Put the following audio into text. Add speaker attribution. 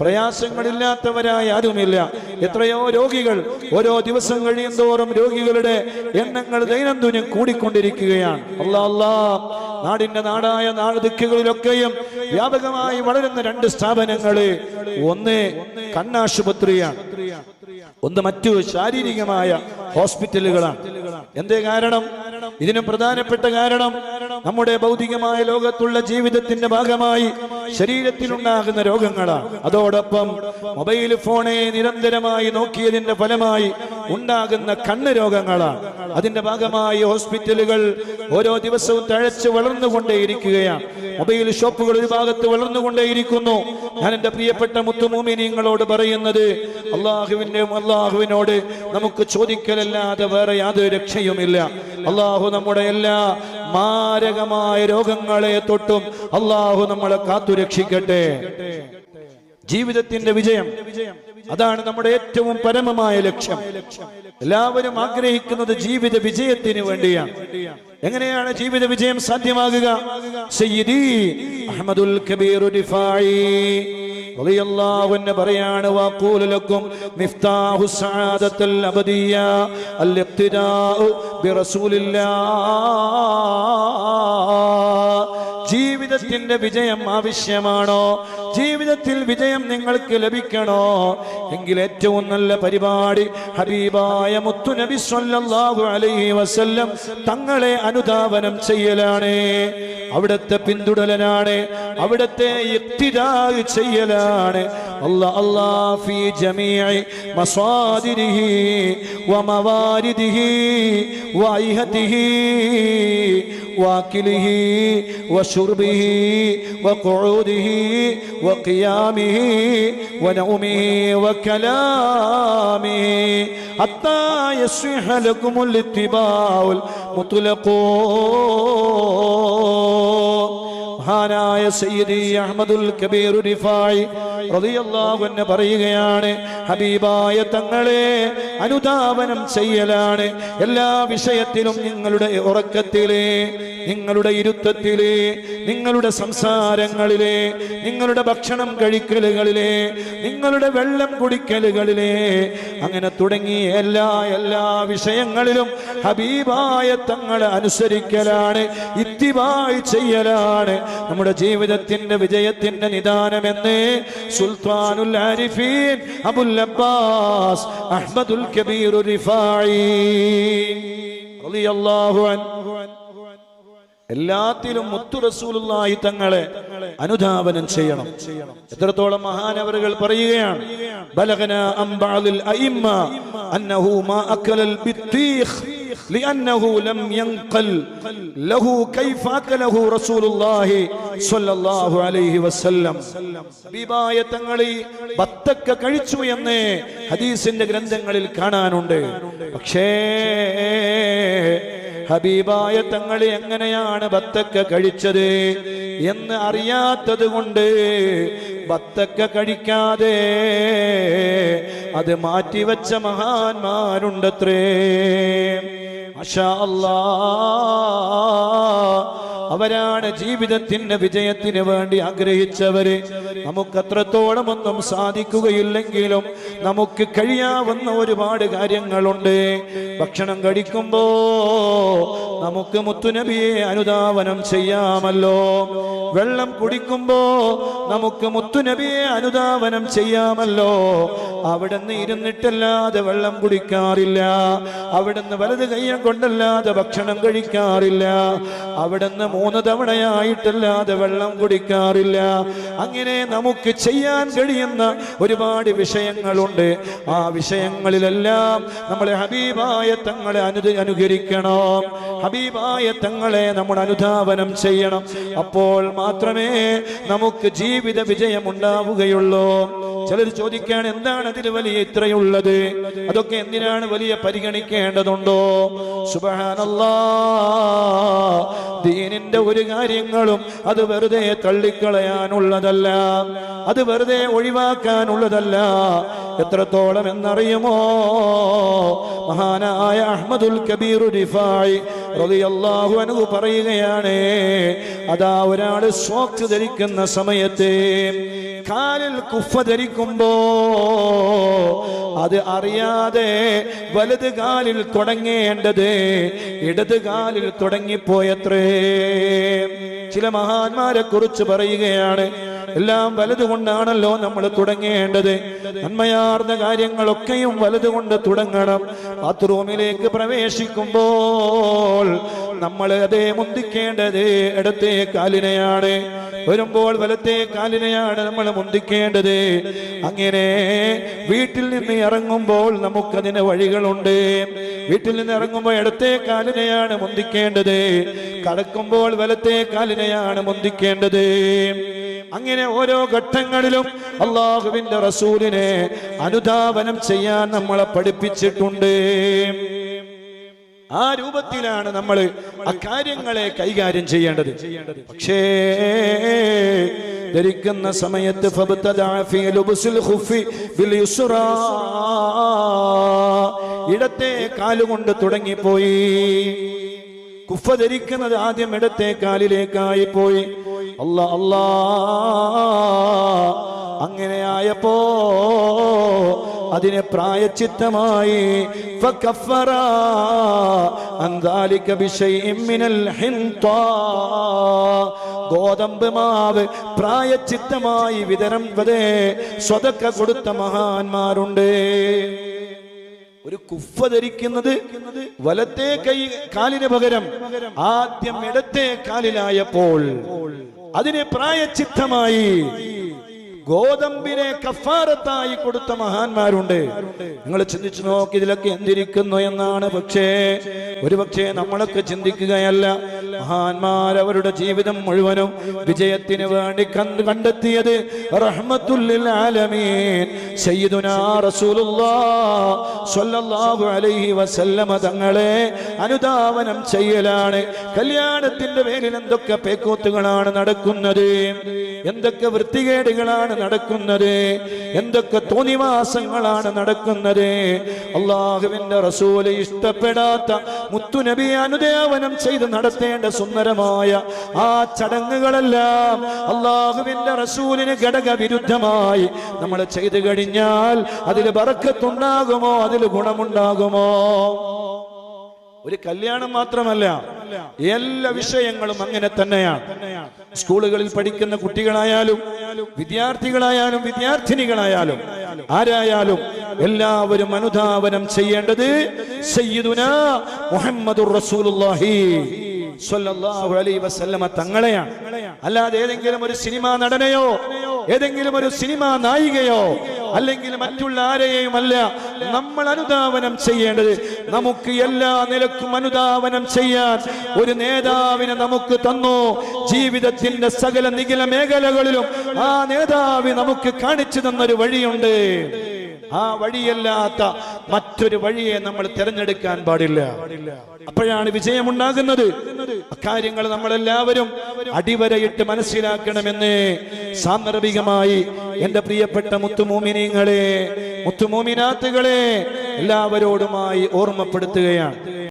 Speaker 1: പ്രയാസങ്ങളില്ലാത്തവരായ ആരുമില്ല. എത്രയോ രോഗികൾ ഓരോ ദിവസം കഴിയും തോറും രോഗികളുടെ എണ്ണങ്ങൾ ദൈനംദിനം കൂടിക്കൊണ്ടിരിക്കുകയാണ്. അല്ലാ അല്ലാ. നാടിന്റെ നാടായ നാട് ദിക്കുകളിലൊക്കെയും വ്യാപകമായി വളരുന്ന രണ്ട് സ്ഥാപനങ്ങൾ. ഒന്ന് കണ്ണാശുപത്രിയാണ്. ഒന്ന് മറ്റു ശാരീരികമായ ഹോസ്പിറ്റലുകളാണ്. എന്തേ കാരണം? ഇതിനും പ്രധാനപ്പെട്ട കാരണം നമ്മുടെ ഭൗതികമായ ലോകത്തുള്ള ജീവിതത്തിന്റെ ഭാഗമായി ശരീരത്തിലുണ്ടാകുന്ന രോഗങ്ങളാണ് അതോടൊപ്പം മൊബൈൽ ഫോണെ നിരന്തരമായി നോക്കിയതിന്റെ ഫലമായി ഉണ്ടാകുന്ന കണ്ണ് രോഗങ്ങളാണ് അതിന്റെ ഭാഗമായി ഹോസ്പിറ്റലുകൾ ഓരോ ദിവസവും തഴച്ച് വളർന്നുകൊണ്ടേയിരിക്കുകയാണ് മൊബൈൽ ഷോപ്പുകൾ ഒരു ഭാഗത്ത് വളർന്നുകൊണ്ടേയിരിക്കുന്നു. ഞാൻ എന്റെ പ്രിയപ്പെട്ട മുത്തുമൂമിനിങ്ങളോട് പറയുന്നത് അള്ളാഹുവിന്റെ അള്ളാഹുവിനോട് നമുക്ക് ചോദിക്കലല്ലാതെ വേറെ യാതൊരു രക്ഷയുമില്ല. അള്ളാഹു നമ്മുടെ എല്ലാ മാരകമായ രോഗങ്ങളെ തൊട്ടും അള്ളാഹു നമ്മളെ കാത്തുരക്ഷിക്കട്ടെ ജീവിതത്തിന്റെ വിജയം. അതാണ് നമ്മുടെ ഏറ്റവും പരമമായ ലക്ഷ്യം. എല്ലാവരും ആഗ്രഹിക്കുന്നത് ജീവിത വിജയത്തിന് വേണ്ടിയാണ്. എങ്ങനെയാണ് ജീവിത വിജയം സാധ്യമാകുക? സയ്യിദി അഹമ്മദുൽ കബീർ റിഫായി റളിയല്ലാഹു അൻഹു പറയാണ് വഖൂലു മിഫ്താഹു സആദത്തുൽ അബദിയ അൽ ബിറസൂലില്ലാഹ്. ജീവിതത്തിന്റെ വിജയം ആവശ്യമാണോ? ജീവിതത്തിൽ വിജയം നിങ്ങൾക്ക് ലഭിക്കണോ? എങ്കിൽ ഏറ്റവും നല്ല പരിപാടി ഹബീബായ മുത്തുനബി സല്ലല്ലാഹു അലൈഹി വസല്ലം തങ്ങളെ അനുധാവനം ചെയ്യലാണ്. അവിടത്തെ പിന്തുടരലാണ് അവിടത്തെ ചെയ്യലാണ്. അല്ലാ ഫീ ജമീഇ മസാദിരിഹി വമവാരിദിഹി വൈഹതിഹി واكله وشربه وقعوده وقيامه ونومه وكلامه حتى يصح لكم الاتباع المطلق മഹാനായ സയ്യിദി അഹ്മദുൽ കബീർ റിഫായി റളിയല്ലാഹു അൻഹു പറയുകയാണ് ഹബീബായ തങ്ങളെ അനുധാവനം ചെയ്യലാണ് എല്ലാ വിഷയത്തിലും നിങ്ങളുടെ ഉറക്കത്തിലെ നിങ്ങളുടെ ഇരുത്തത്തിലെ നിങ്ങളുടെ സംസാരങ്ങളിലെ നിങ്ങളുടെ ഭക്ഷണം കഴിക്കലുകളിലെ നിങ്ങളുടെ വെള്ളം കുടിക്കലുകളിലെ. അങ്ങനെ തുടങ്ങി എല്ലാ എല്ലാ വിഷയങ്ങളിലും ഹബീബായ തങ്ങളെ അനുസരിക്കലാണ് ഇത്തിവായി ചെയ്യലാണ്. നമ്മുടെ ജീവിതത്തിന്റെ വിജയത്തിന്റെ നിദാനമെന്ന് സുൽത്താനുൽ ആരിഫീൻ അബുൽ അബ്ബാസ് അഹ്മദുൽ رفاعي رضي الله عنه എല്ലാത്തിലും മുത്തു റസൂലുള്ളാഹി തങ്ങളെ അനുധാവനം ചെയ്യണം. എത്രത്തോളം മഹാനവറുകൾ പറയുകയാണ് ബലഗന അംബാലിൽ അയിമ്മ അന്നഹു മാ അക്കലൽ ബിത്തീഖ് لأنه لم ينقل له كيف أكله رسول الله صلى الله عليه وسلم ഹബീബായ തങ്ങളി ബത്തക്ക കഴിച്ചു എന്ന് ഹദീസിന്റെ ഗ്രന്ഥങ്ങളിൽ കാണാനുണ്ട് പക്ഷേ ഹബീബായ തങ്ങൾ എങ്ങനെയാണ് ബത്തക്ക കഴിച്ചത് എന്ന് അറിയാത്തത് കൊണ്ട് ബത്തക്ക കഴിക്കാതെ അത് മാറ്റിവെച്ച മഹാന്മാരുണ്ടത്രേ മാഷാ അല്ലാ അവരാണ് ജീവിതത്തിന്റെ വിജയത്തിന് വേണ്ടി ആഗ്രഹിച്ചവര്. നമുക്ക് അത്രത്തോളം ഒന്നും സാധിക്കുകയില്ലെങ്കിലും നമുക്ക് കഴിയാവുന്ന ഒരുപാട് കാര്യങ്ങളുണ്ട്. ഭക്ഷണം കഴിക്കുമ്പോ നമുക്ക് മുത്തുനബിയെ അനുധാവനം ചെയ്യാമല്ലോ. വെള്ളം കുടിക്കുമ്പോ നമുക്ക് മുത്തുനബിയെ അനുധാവനം ചെയ്യാമല്ലോ. അവിടുന്ന് ഇരുന്നിട്ടല്ലാതെ വെള്ളം കുടിക്കാറില്ല. അവിടുന്ന് വലത് കയ്യം കൊണ്ടല്ലാതെ ഭക്ഷണം കഴിക്കാറില്ല. അവിടുന്ന് മൂന്ന് തവണയായിട്ടല്ലാതെ വെള്ളം കുടിക്കാറില്ല. അങ്ങനെ നമുക്ക് ചെയ്യാൻ കഴിയുന്ന ഒരുപാട് വിഷയങ്ങളുണ്ട്. ആ വിഷയങ്ങളിലെല്ലാം നമ്മളെ ഹബീബായ തങ്ങളെ അനു അനുകരിക്കണം. ഹബീബായ തങ്ങളെ നമ്മൾ അനുധാവനം ചെയ്യണം. അപ്പോൾ മാത്രമേ നമുക്ക് ജീവിത വിജയം ഉണ്ടാവുകയുള്ളൂ. ചിലർ ചോദിക്കാൻ എന്താണ് അതിൽ വലിയ ഇത്രയുള്ളത്? അതൊക്കെ എന്തിനാണ് വലിയ പരിഗണിക്കേണ്ടതുണ്ടോ? ദീനിന്റെ ഒരു കാര്യങ്ങളും അത് വെറുതെ തള്ളിക്കളയാനുള്ളതല്ല. അത് വെറുതെ ഒഴിവാക്കാനുള്ളതല്ല. എത്രത്തോളം എന്നറിയുമോ? മഹാനായ അഹമ്മദുൽ കബീർ റിഫായി റളിയല്ലാഹു പറയുകയാണ് അതാ ഒരാൾ സോക്സ് ധരിക്കുന്ന സമയത്ത് കാലിൽ കുഫ ധരിക്കുമ്പോ അത് അറിയാതെ വലത് കാലിൽ തുടങ്ങേണ്ടത് ഇടത് കാലിൽ തുടങ്ങിപ്പോയത്രേ. ചില മഹാന്മാരെ കുറിച്ച് പറയുകയാണ് എല്ലാം വലതുകൊണ്ടാണല്ലോ നമ്മൾ തുടങ്ങേണ്ടത്. നന്മയാർന്ന കാര്യങ്ങളൊക്കെയും വലതുകൊണ്ട് തുടങ്ങണം. ബാത്റൂമിലേക്ക് പ്രവേശിക്കുമ്പോൾ നമ്മൾ അതേ മുന്തിക്കേണ്ടത് ഇടത്തെ കാലിനെയാണ്. വരുമ്പോൾ വലത്തെ കാലിനെയാണ് നമ്മൾ മുന്തിക്കേണ്ടത്. അങ്ങനെ വീട്ടിൽ നിന്ന് ഇറങ്ങുമ്പോൾ നമുക്കതിന് വഴികളുണ്ട്. വീട്ടിൽ നിന്ന് ഇറങ്ങുമ്പോൾ ഇടത്തെ കാലിനെയാണ് മുന്തിക്കേണ്ടത്. കടക്കുമ്പോൾ വലത്തെ കാലിനെയാണ് മുന്തിക്കേണ്ടത്. അങ്ങനെ ഓരോ ഘട്ടങ്ങളിലും അള്ളാഹുവിന്റെ റസൂലിനെ അനുധാവനം ചെയ്യാൻ നമ്മളെ പഠിപ്പിച്ചിട്ടുണ്ട്. ആ രൂപത്തിലാണ് നമ്മൾ അക്കാര്യങ്ങളെ കൈകാര്യം ചെയ്യേണ്ടത്. പക്ഷേ ധരിക്കുന്ന സമയത്ത്. ഇടത്തെ കാലുകൊണ്ട് തുടങ്ങിപ്പോയി. കുഫ ധരിക്കുന്നത് ആദ്യം ഇടത്തെ കാലിലേക്കായി പോയി അല്ല അല്ലാ. അങ്ങനെയായപ്പോ അതിനെ പ്രായച്ചിത്തമായി ഗോതമ്പ് മാവ് പ്രായച്ചിത്തമായി വിതരം വതേ സ്വതക്ക കൊടുത്ത മഹാന്മാരുണ്ട്. ഒരു കുഫ ധരിക്കുന്നത് വലത്തെ കൈ കാലിന് പകരം ആദ്യം ഇടത്തെ കാലിലായപ്പോൾ അതിനെ പ്രായച്ചിത്തമായി ഗോതമ്പിനെ കഫാരത്തായി കൊടുത്ത മഹാന്മാരുണ്ട്. നിങ്ങൾ ചിന്തിച്ചു നോക്കി ഇതിലൊക്കെ എന്തിരിക്കുന്നു എന്നാണ്. പക്ഷേ ഒരു പക്ഷേ നമ്മളൊക്കെ ചിന്തിക്കുകയല്ല. മഹാന്മാർ അവരുടെ ജീവിതം മുഴുവനും വിജയത്തിന് വേണ്ടി കണ്ട് കണ്ടെത്തിയത് റഹ്മത്തുല്ലിൽ ആലമീൻ. സയ്യിദുനാ സ്വല്ലല്ലാഹു അലൈഹി തങ്ങളെ അനുധാവനം ചെയ്യലാണ്. കല്യാണത്തിന്റെ പേരിൽ എന്തൊക്കെ പേക്കോത്തുകളാണ് നടക്കുന്നത്? എന്തൊക്കെ വൃത്തികേടുകളാണ് നടക്കുന്നത്? എന്തൊക്കെ തോന്നിവാസങ്ങളാണ് നടക്കുന്നത്? അള്ളാഹുവിന്റെ റസൂൽ ഇഷ്ടപ്പെടാത്ത മുത്തുനബി അനുദേവനം ചെയ്ത് നടത്തേണ്ട സുന്ദരമായ ആ ചടങ്ങുകളെല്ലാം അള്ളാഹുവിന്റെ റസൂലിന് ഘടക വിരുദ്ധമായി നമ്മൾ ചെയ്തു കഴിഞ്ഞാൽ അതിൽ ബറക്കത്തുണ്ടാകുമോ? അതിൽ ഗുണമുണ്ടാകുമോ? ഒരു കല്യാണം മാത്രമല്ല എല്ലാ വിഷയങ്ങളും അങ്ങനെ തന്നെയാണ്. സ്കൂളുകളിൽ പഠിക്കുന്ന കുട്ടികളായാലും വിദ്യാർത്ഥികളായാലും വിദ്യാർത്ഥിനികളായാലും ആരായാലും എല്ലാവരും അനുധാവനം ചെയ്യേണ്ടത് സയ്യിദുന മുഹമ്മദുർ റസൂലുള്ളാഹി സ്വല്ലല്ലാഹു അലൈഹി വസല്ലമ തങ്ങളെയാണ്. അല്ലാതെ ഏതെങ്കിലും ഒരു സിനിമാ നടനെയോ ഏതെങ്കിലും ഒരു സിനിമാ നായികയോ അല്ലെങ്കിൽ മറ്റുള്ള ആരെയും അല്ല നമ്മൾ അനുധാവനം ചെയ്യേണ്ടത്. നമുക്ക് എല്ലാ നിലക്കും അനുധാവനം ചെയ്യാൻ ഒരു നേതാവിനെ നമുക്ക് തന്നു? ജീവിതത്തിന്റെ സകല നികില മേഖലകളിലും ആ നേതാവ് നമുക്ക് കാണിച്ചു തന്നൊരു വഴിയുണ്ട്. ആ വഴിയല്ലാത്ത മറ്റൊരു വഴിയെ നമ്മൾ തിരഞ്ഞെടുക്കാൻ പാടില്ല. അപ്പോഴാണ് വിജയമുണ്ടാകുന്നത്. അക്കാര്യങ്ങൾ നമ്മളെല്ലാവരും അടിവരയിട്ട് മനസ്സിലാക്കണമെന്ന് സാന്ദർഭികമായി എന്റെ പ്രിയപ്പെട്ട മുത്തുമോമിനിങ്ങളെ മുത്തുമോമിനാത്തുകളെ എല്ലാവരോടുമായി ഓർമ്മപ്പെടുത്തുകയാണ്.